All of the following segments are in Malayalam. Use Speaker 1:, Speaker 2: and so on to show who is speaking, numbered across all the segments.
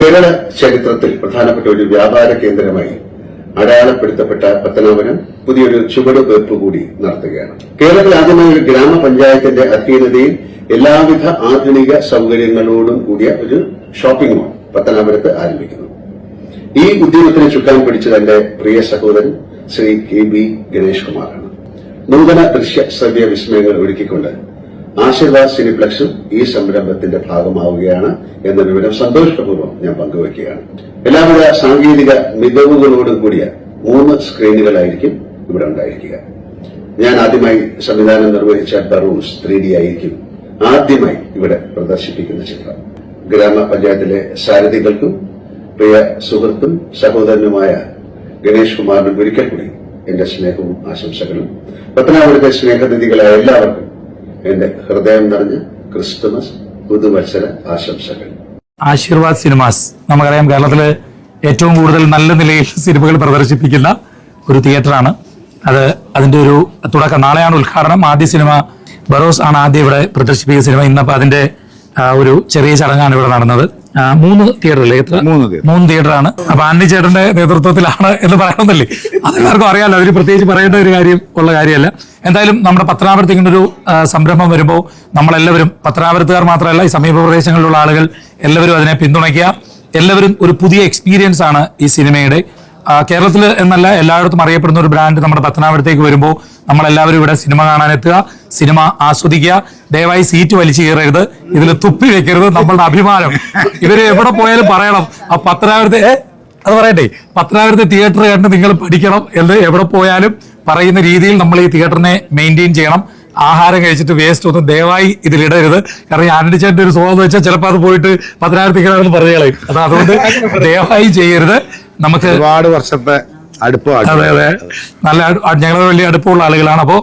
Speaker 1: കേരള ചരിത്രത്തിൽ പ്രധാനപ്പെട്ട ഒരു വ്യാപാര കേന്ദ്രമായി അടയാളപ്പെടുത്തപ്പെട്ട പത്തനാപുരം പുതിയൊരു ചുവടുവയ്പ് കൂടി നടത്തുകയാണ്. കേരളത്തിൽ ആദ്യമായി ഒരു ഗ്രാമപഞ്ചായത്തിന്റെ അധീനതയിൽ എല്ലാവിധ ആധുനിക സൗകര്യങ്ങളോടും കൂടിയ ഒരു ഷോപ്പിംഗ് മാൾ പത്തനാപുരത്ത് ആരംഭിക്കുന്നു ഈ ഉദ്യമത്തിന് ചുക്കാൻ പിടിച്ചത് എന്റെ പ്രിയ സഹോദരൻ ശ്രീ കെ ബി ഗണേഷ് കുമാറാണ് നൂതന ദൃശ്യ ശ്രവ്യ വിസ്മയങ്ങൾ ഒരുക്കിക്കൊണ്ട് ആശീർവാദ് സിനിപ്ലക്സും ഈ സംരംഭത്തിന്റെ ഭാഗമാവുകയാണ് എന്ന വിവരം സന്തോഷപൂർവം ഞാൻ പങ്കുവയ്ക്കുകയാണ്. എല്ലാവിധ സാങ്കേതിക മികവുകളോടും കൂടിയ മൂന്ന് സ്ക്രീനുകളായിരിക്കും ഇവിടെ ഉണ്ടായിരിക്കുക. ഞാൻ ആദ്യമായി സംവിധാനം നിർവഹിച്ച ബറൂൺസ് ത്രീ ഡി ആയിരിക്കും ആദ്യമായി ഇവിടെ പ്രദർശിപ്പിക്കുന്ന ചിത്രം. ഗ്രാമപഞ്ചായത്തിലെ സാരഥികൾക്കും പ്രിയ സുഹൃത്തും സഹോദരനുമായ ഗണേഷ് കുമാറിനും ഒരിക്കൽ കൂടി എന്റെ സ്നേഹവും ആശംസകളും. പത്തനാപുരത്തെ സ്നേഹനിധികളായ എല്ലാവർക്കും എന്റെ ഹൃദയം നിറഞ്ഞ ക്രിസ്തുമസ് പുതുവത്സര ആശംസകൾ.
Speaker 2: ആശീർവാദ് സിനിമാസ്. നമുക്കറിയാം കേരളത്തിൽ ഏറ്റവും കൂടുതൽ നല്ല നിലയിൽ സിനിമകൾ പ്രദർശിപ്പിക്കുന്ന ഒരു തിയേറ്ററാണ്. അത് അതിന്റെ ഒരു തുടക്കം നാളെയാണ് ഉദ്ഘാടനം. ആദ്യ സിനിമ ബറോസ് ആണ് ആദ്യം ഇവിടെ പ്രദർശിപ്പിക്കുന്ന സിനിമ. ഇന്നപ്പോ അതിന്റെ ഒരു ചെറിയ ചടങ്ങാണ് ഇവിടെ നടന്നത്. മൂന്ന് തിയേറ്ററല്ലേ എത്ര
Speaker 3: മൂന്ന്
Speaker 2: മൂന്ന് തിയേറ്ററാണ് അപ്പൊ ആന്റി ചേട്ടന്റെ നേതൃത്വത്തിലാണ് എന്ന് പറയണമെന്നല്ലേ അതെല്ലാവർക്കും അറിയാലോ അതിന് പ്രത്യേകിച്ച് പറയേണ്ട ഒരു കാര്യം ഉള്ള കാര്യമല്ല. എന്തായാലും നമ്മുടെ പത്തനാപുരത്ത് ഇങ്ങനെ ഒരു സംരംഭം വരുമ്പോൾ നമ്മളെല്ലാവരും പത്തനാപുരത്തുകാർ മാത്രമല്ല ഈ സമീപ പ്രദേശങ്ങളിലുള്ള ആളുകൾ എല്ലാവരും അതിനെ പിന്തുണയ്ക്കുക. എല്ലാവരും ഒരു പുതിയ എക്സ്പീരിയൻസ് ആണ് ഈ സിനിമയുടെ. കേരളത്തിൽ എന്നല്ല എല്ലായിടത്തും അറിയപ്പെടുന്ന ഒരു ബ്രാൻഡ് നമ്മുടെ പത്തനാപുരത്തേക്ക് വരുമ്പോൾ നമ്മളെല്ലാവരും ഇവിടെ സിനിമ കാണാനെത്തുക സിനിമ ആസ്വദിക്കുക. ദയവായി സീറ്റ് വലിച്ചു കയറരുത് ഇതിൽ തുപ്പി വെക്കരുത് നമ്മളുടെ അഭിമാനം. ഇവർ എവിടെ പോയാലും പറയണം ആ പത്തനാപുരത്തെ അത് പറയട്ടെ പത്തനാപുരത്തെ തിയേറ്റർ കണ്ട് നിങ്ങൾ പഠിക്കണം എന്ന് എവിടെ പോയാലും പറയുന്ന രീതിയിൽ നമ്മൾ ഈ തിയേറ്ററിനെ മെയിന്റെയിൻ ചെയ്യണം. ആഹാരം കഴിച്ചിട്ട് വേസ്റ്റ് ഒന്നും ദയവായി ഇതിലിടരുത്. കാരണം ഈ ആന്റണി ചേട്ടന്റെ ഒരു സ്വഭാവം വെച്ചാൽ ചിലപ്പോൾ അത് പോയിട്ട് പത്തനാപുരത്തേക്ക് പറഞ്ഞു കളയും അത് അതുകൊണ്ട് ദയവായി ചെയ്യരുത്. നമുക്ക്
Speaker 3: ഒരുപാട് വർഷത്തെ
Speaker 2: അതെ അതെ. നല്ല ഞങ്ങൾ വലിയ അടുപ്പമുള്ള ആളുകളാണ്. അപ്പോൾ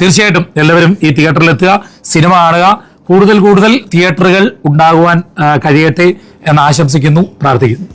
Speaker 2: തീർച്ചയായിട്ടും എല്ലാവരും ഈ തിയേറ്ററിൽ എത്തുക സിനിമ കാണുക. കൂടുതൽ കൂടുതൽ തിയേറ്ററുകൾ ഉണ്ടാകുവാൻ കഴിയട്ടെ എന്ന് ആശംസിക്കുന്നു പ്രാർത്ഥിക്കുന്നു.